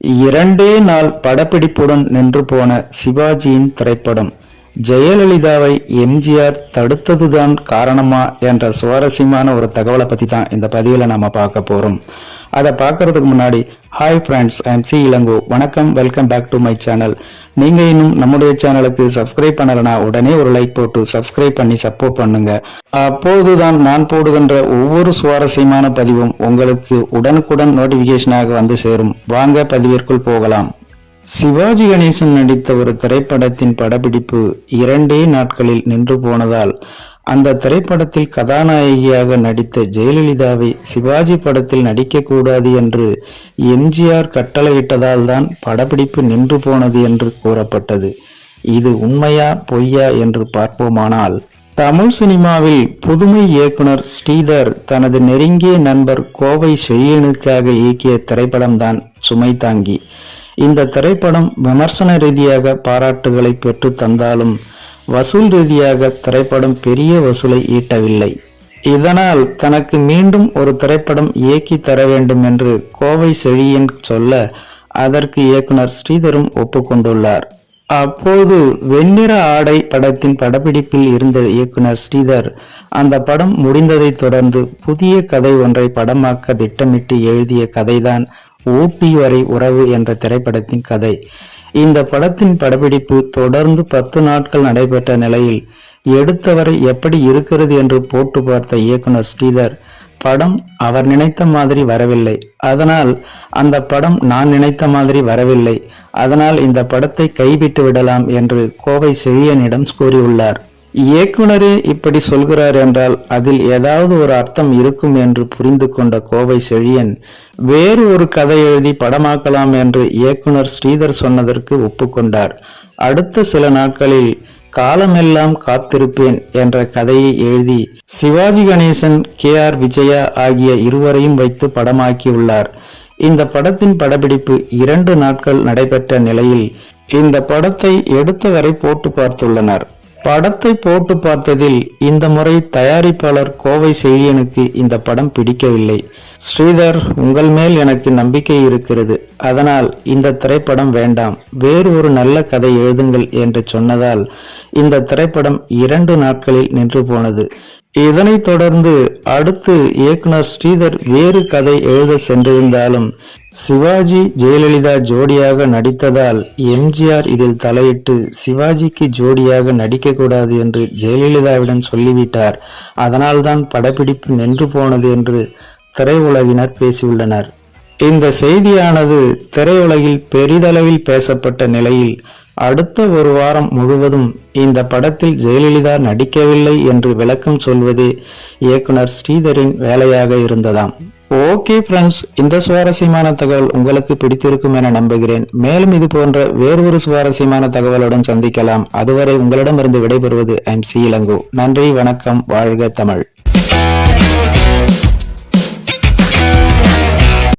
இரண்டே நாள் படப்பிடிப்புடன் நின்று போன சிவாஜியின் திரைப்படம். ஜெயலலிதாவை எம்ஜிஆர் தடுத்ததுதான் காரணமா என்ற சுவாரஸ்யமான ஒரு தகவலை பத்தி தான் இந்த பதிவில் நாம பார்க்க போறோம். அதை பார்க்கறதுக்கு முன்னாடி hi friends I'm C Ilango. வணக்கம் welcome back to my channel நீங்க இன்னும் நம்முடைய சேனலுக்கு சப்ஸ்கிரைப் பண்ணலனா உடனே ஒரு லைக் போட்டு சப்ஸ்கிரைப் பண்ணி சப்போர்ட் பண்ணுங்க. அப்போதுதான் நான் போடுகின்ற ஒவ்வொரு சுவாரஸ்யமான பதிவும் உங்களுக்கு உடனுக்குடன் நோட்டிபிகேஷனாக வந்து சேரும். வாங்க பதிவிற்குள் போகலாம். சிவாஜி கணேசன் நடித்த ஒரு திரைப்படத்தின் படப்பிடிப்பு இரண்டே நாட்களில் நின்று போனதால் அந்த திரைப்படத்தில் கதாநாயகியாக நடித்த ஜெயலலிதாவை சிவாஜி படத்தில் நடிக்கக்கூடாது என்று எம்ஜிஆர் கட்டளையிட்டதால் தான் படப்பிடிப்பு நின்று போனது என்று கூறப்பட்டது. இது உண்மையா பொய்யா என்று பார்ப்போமானால் தமிழ் சினிமாவில் புதுமை இயக்குனர் ஸ்ரீதர் தனது நெருங்கிய நண்பர் கோவை ஷெய்யனுக்காக இயக்கிய திரைப்படம்தான் சுமை தாங்கி. இந்த திரைப்படம் விமர்சன ரீதியாக பாராட்டுகளை பெற்று தந்தாலும் வசூல் ரீதியாக திரைப்படம் பெரிய வசூலை ஈட்டவில்லை. இதனால் தனக்கு மீண்டும் ஒரு திரைப்படம் இயக்கி தர வேண்டும் என்று கோவை செழியன் சொல்ல அதற்கு இயக்குனர் ஸ்ரீதரும் ஒப்புக்கொண்டுள்ளார். அப்போது வெண்ணிற ஆடை படத்தின் படப்பிடிப்பில் இருந்த இயக்குனர் ஸ்ரீதர் அந்த படம் முடிந்ததை தொடர்ந்து புதிய கதை ஒன்றை படமாக்க திட்டமிட்டு எழுதிய கதைதான் ஊட்டி வரை உறவு என்ற திரைப்படத்தின் கதை. இந்த படத்தின் படப்பிடிப்பு தொடர்ந்து பத்து நாட்கள் நடைபெற்ற நிலையில் எடுத்தவரை எப்படி இருக்கிறது என்று போட்டு பார்த்த இயக்குனர் ஸ்ரீதர் படம் அவர் நினைத்த மாதிரி வரவில்லை. அதனால் அந்த படம் நான் நினைத்த மாதிரி வரவில்லை. அதனால் இந்த படத்தை கைவிட்டு விடலாம் என்று கோவை செழியனிடம் கூறியுள்ளார். இயக்குனரே இப்படி சொல்கிறார் என்றால் அதில் ஏதாவது ஒரு அர்த்தம் இருக்கும் என்று புரிந்து கொண்ட கோவை செழியன் வேறு ஒரு கதை எழுதி படமாக்கலாம் என்று இயக்குனர் ஸ்ரீதர் சொன்னதற்கு ஒப்புக்கொண்டார் அடுத்த சில நாட்களில் காலமெல்லாம் காத்திருப்பேன் என்ற கதையை எழுதி சிவாஜி கணேசன் கே ஆர் விஜயா ஆகிய இருவரையும் வைத்து படமாக்கியுள்ளார். இந்த படத்தின் படப்பிடிப்பு இரண்டு நாட்கள் நடைபெற்ற நிலையில் இந்த படத்தை எடுத்தவரை போட்டு பார்த்துள்ளனர். படத்தை போட்டு பார்த்ததில் இந்த முறை தயாரிப்பாளர் கோவை செழியனுக்கு இந்த படம் பிடிக்கவில்லை. ஸ்ரீதர் உங்கள் மேல் எனக்கு நம்பிக்கை இருக்கிறது. அதனால் இந்த திரைப்படம் வேண்டாம். வேறு ஒரு நல்ல கதை எழுதுங்கள் என்று சொன்னதால் இந்த திரைப்படம் இரண்டு நாட்களில் நின்று போனது. இதனைத் தொடர்ந்து அடுத்து இயக்குனர் ஸ்ரீதர் வேறு கதை எழுத சென்றிருந்தாலும் சிவாஜி ஜெயலலிதா ஜோடியாக நடித்ததால் எம்ஜிஆர் இதில் தலையிட்டு சிவாஜிக்கு ஜோடியாக நடிக்கக்கூடாது என்று ஜெயலலிதாவிடம் சொல்லிவிட்டார். அதனால்தான் படப்பிடிப்பு நின்று போனது என்று திரையுலகினர் பேசியுள்ளனர். இந்த செய்தியானது திரையுலகில் பெரிதளவில் பேசப்பட்ட நிலையில் அடுத்த ஒரு வாரம் முழுவதும் இந்த படத்தில் ஜெயலலிதா நடிக்கவில்லை என்று விளக்கம் சொல்வதே இயக்குனர் ஸ்ரீதரின் வேலையாக இருந்ததாம். ஓகே ஃப்ரெண்ட்ஸ் இந்த சுவாரஸ்யமான தகவல் உங்களுக்கு பிடித்திருக்கும் என நம்புகிறேன். மேலும் இது போன்ற வேறொரு சுவாரஸ்யமான தகவலுடன் சந்திக்கலாம். அதுவரை உங்களிடமிருந்து விடைபெறுவது ஐம் சி இளங்கோ. நன்றி வணக்கம் வாழ்க தமிழ்.